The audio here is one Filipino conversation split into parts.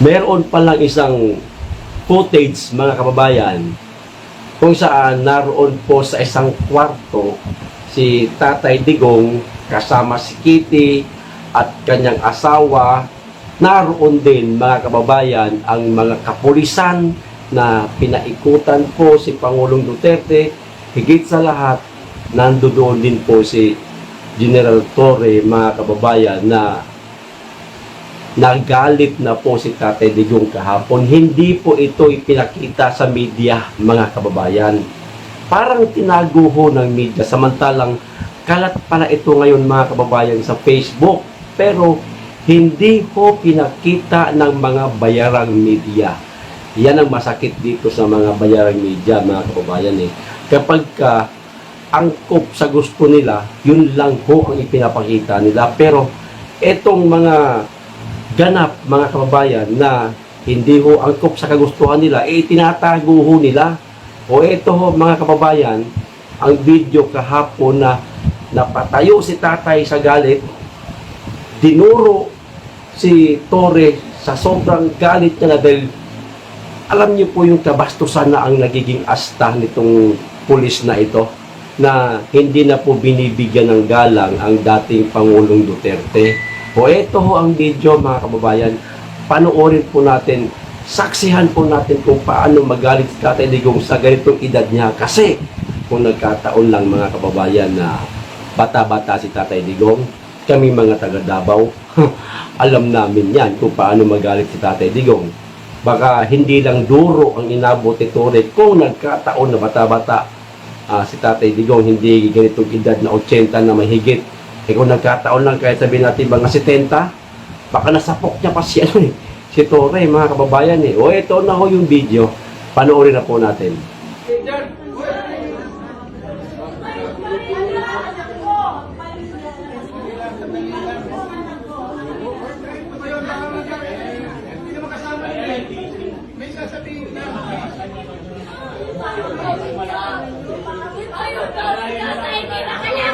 meron palang isang footage mga kababayan kung saan naroon po sa isang kwarto si Tatay Digong kasama si Kitty at kanyang asawa. Naroon din mga kababayan ang mga kapulisan na pinaikutan po si Pangulong Duterte. Higit sa lahat nandoon din po si General Torre mga kababayan na nagalit na po si Tatay Digong kahapon. Hindi po ito ipinakita sa media, mga kababayan. Parang tinago ho ng media, samantalang kalat pala ito ngayon mga kababayan sa Facebook. Pero hindi ho pinakita ng mga bayarang media. Yan ang masakit dito sa mga bayarang media, mga kababayan eh. Kapag ka angkop sa gusto nila, yun lang ho ang ipinapakita nila. Pero etong mga ganap mga kababayan na hindi ho angkop sa kagustuhan nila, eh tinatago ho nila. O ito ho mga kababayan, ang video kahapon na napatayo si tatay sa galit, dinuro si Torre sa sobrang galit niya na dahil alam niyo po yung kabastusan na ang nagiging asta nitong pulis na ito na hindi na po binibigyan ng galang ang dating Pangulong Duterte. O ito ho ang video mga kababayan. Panoorin po natin, saksihan po natin kung paano magalit si Tatay Digong sa ganitong edad niya. Kasi kung nagkataon lang mga kababayan na bata-bata si Tatay Digong, kami mga taga Davao, alam namin yan kung paano magalit si Tatay Digong. Baka hindi lang duro ang inabot ni Tore kung nagkataon na bata-bata ah, si Tatay Digong hindi ganitong edad na 80 na mahigit. Eh nagkataon lang kahit sabihin natin mga 70, baka nasapok niya pa si ano eh, si Tore mga kababayan eh. O ito na ho yung video. Panoorin na po natin. Ayaw tayo niya sa hindi makalapit!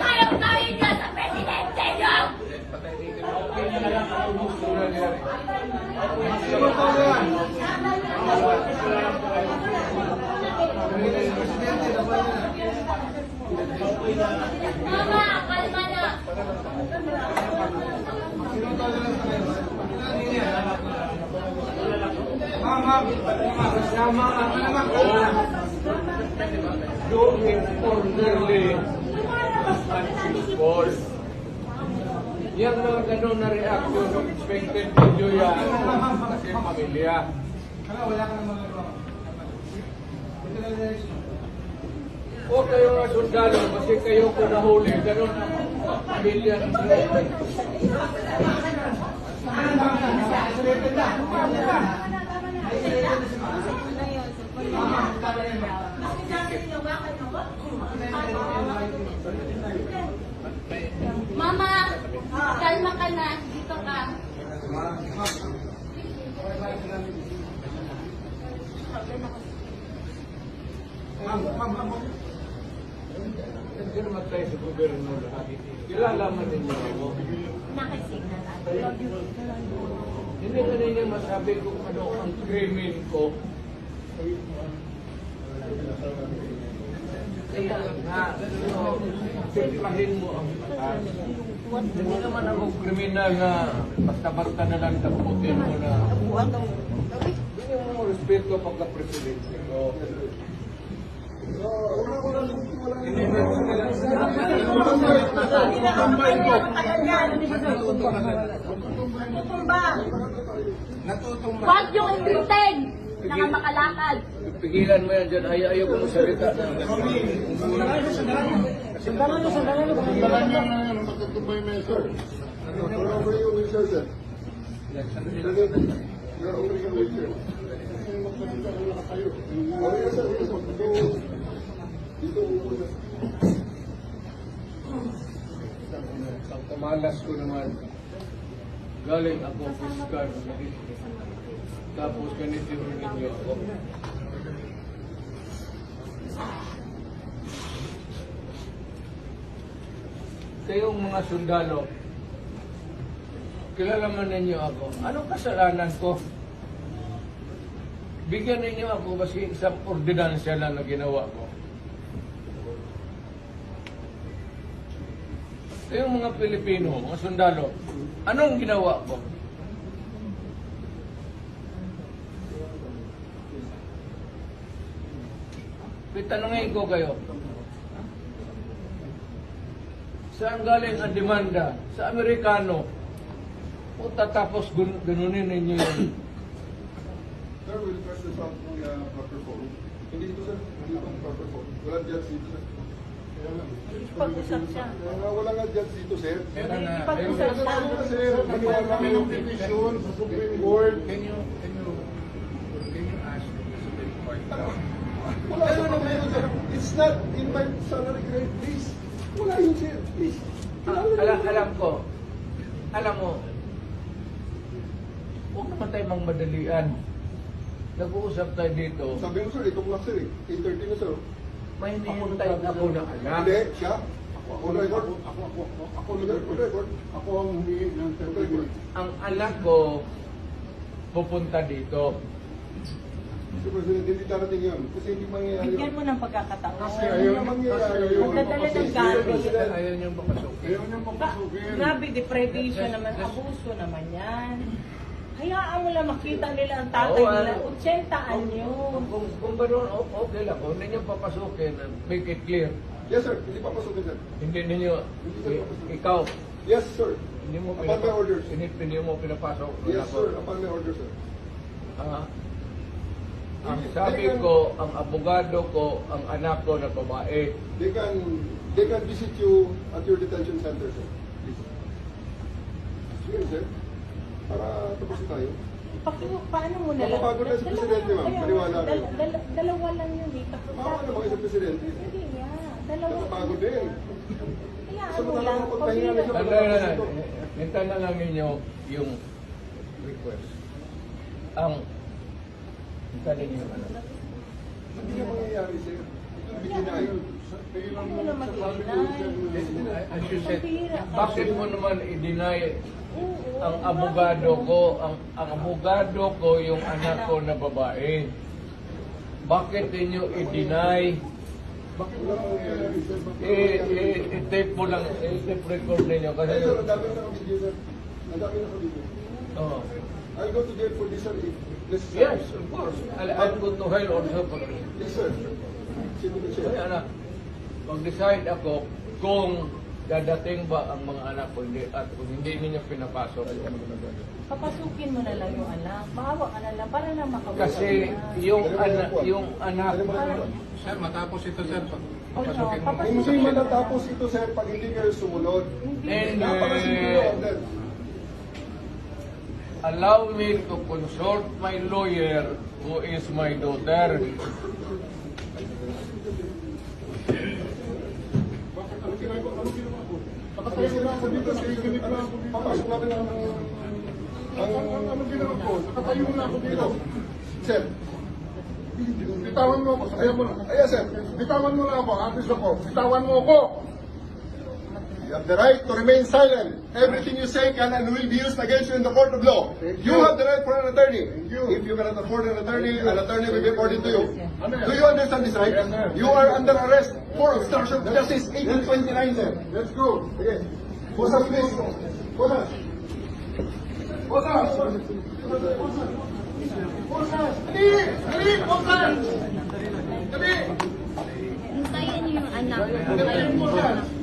Ayaw tayo niya sa presidente niyo! Mama, kalma na! doing orderly people. Yan mga ganun na reaction expected video yan kasi pamilya. O kayo nga sundalo, kasi kayo ko nahuli, ganun ang pamilya ninyo. Mama, kalma ka na. Dito ka. Nandiyan sa gobyerno lahat. Kilala man ninyo ako. Nakisignal Hindi na ninyo masabi kung ano ang krimen ko. Kaya nga, so, simplahin mo ang batas. Hindi naman ako kriminal na basta-basta na lang taputin mo na. Bigyan mo respeto pagka-presidente ko. Huwag yung imbitin na makalakad. Pigilan mo yan dyan. Ay, ayaw ko magsalita na. Ang kamalas ko naman, galing ako fiskal. Tapos ganito rin ninyo ako. Kayong mga sundalo, kilala man ninyo ako. Anong kasalanan ko? Bigyan ninyo ako kasi isang ordinansya lang na ginawa ko. Kayong mga Pilipino, mga sundalo, anong ginawa ko? Pitanungin ko kayo. Saan galing ang demanda? Sa Amerikano. O tatapos gun ganunin ninyo yun. Sir, will press this out ng uh, proper phone. Hindi ito sir, hindi ito ang proper phone. Wala judge dito sir. Pag-usap siya. Wala nga judge dito sir. Pag-usap Sir, na sir? Maniwala kami ng petition sa Supreme Court. Can you can you can you ask the Supreme Court? Wala sa mga sir. It's not in my salary grade, please. Wala yun sir, please. Ah, alam, alam ko. Alam mo, huwag naman tayo mang madalian. Nag-uusap tayo dito. Sabi mo sir, ito lang sir eh. 8.30 na sir. May hinihintay ako na alam. Hindi, siya. Ako na record. Ako, ako, ako, ako na record. Ako ang humingi ng 30 minutes. Ang anak ko, pupunta dito. Mr. President, hindi darating yun. Kasi hindi mangyayari Bigyan yun. mo ng pagkakataon. Kasi ayaw na mangyayari yun. Magdadala ng. President, Ayaw niyang papasukin. Ayaw niyang papasukin. grabe, deprivation naman, abuso naman yan. Hayaan mo lang makita nila ang tatay Oo, nila. ah. 80 anyo. Kung, kung, kung gano'n, o- okay lang. Kung hindi niyo papasukin, make it clear. Yes sir, hindi papasukin sir. Hindi ninyo, i- ikaw, Yes sir. hindi mo Upon my orders. hindi, hindi mo pinapasok. Yes sir, upon my order sir. Ah, ang sabi ko, ang abogado ko, ang anak ko na babae, They can they can visit you at your detention center sir. Please. Sige sir. Para tapos na tayo. Paki, paano mo na lang? Mapapagod na si Presidente, ma'am. Maniwala kayo. dal- dal- dalawa lang yun eh. Tapos Baka naman kayo sa Presidente. Sige nga. Dalawa. Nakapagod din. Hayaan Sa mo mga lang. magpahinga na siya. Tanda na lang, na ninyo yung request. Ang, hintay ninyo ano. Hindi na mangyayari sir. Ito bigyan Ano mo na mag-deny? As you said, Pambira ka. bakit mo naman i-deny ang abogado ko, ang, ang abogado ko yung anak ko na babae. Bakit ninyo i-deny? Eh, eh, i-tape mo lang, i-tape record ninyo kasi, ang dami na video sir. Ang dami na video. oh. I'll go to jail for this necessary. Yes, of course. I'll, I'll go to hell also for this. Yes sir. Sige sir. Kaya na, mag-decide ako kung dadating ba ang mga anak ko hindi, at kung hindi ninyo pinapasok. Papasukin mo na lang yung anak. Maawa ka na lang para na makawala Kasi ka. yung anak, yung anak, Sir, matapos ito, sir, papasukin mo. Hindi matatapos ito sir pag hindi kayo sumunod. and uh, allow me to consult my lawyer who is my daughter. Namin dito sa Papasok namin ang... Ang... Ano ginawa ko? Nakatayo na ako dito. Sir. Bitawan mo ako, ayaw mo na. Ayan sir. Bitawan mo na ako, artist ako. Bitawan mo ako. You have the right to remain silent. Everything you say can and will be used against you in the court of law. Thank You you. have the right for an attorney. Thank you. If you cannot afford an attorney, an attorney will be appointed to you. Amen. Do you understand this right? Yes, sir. You are under arrest for obstruction of justice 1829, sir. Let's go. Okay. Posas, please. Posas. Posas. Posas. Dali! Dali! Posas! Dali! Hintayin niyo yung anak. Hintayin niyo yung anak.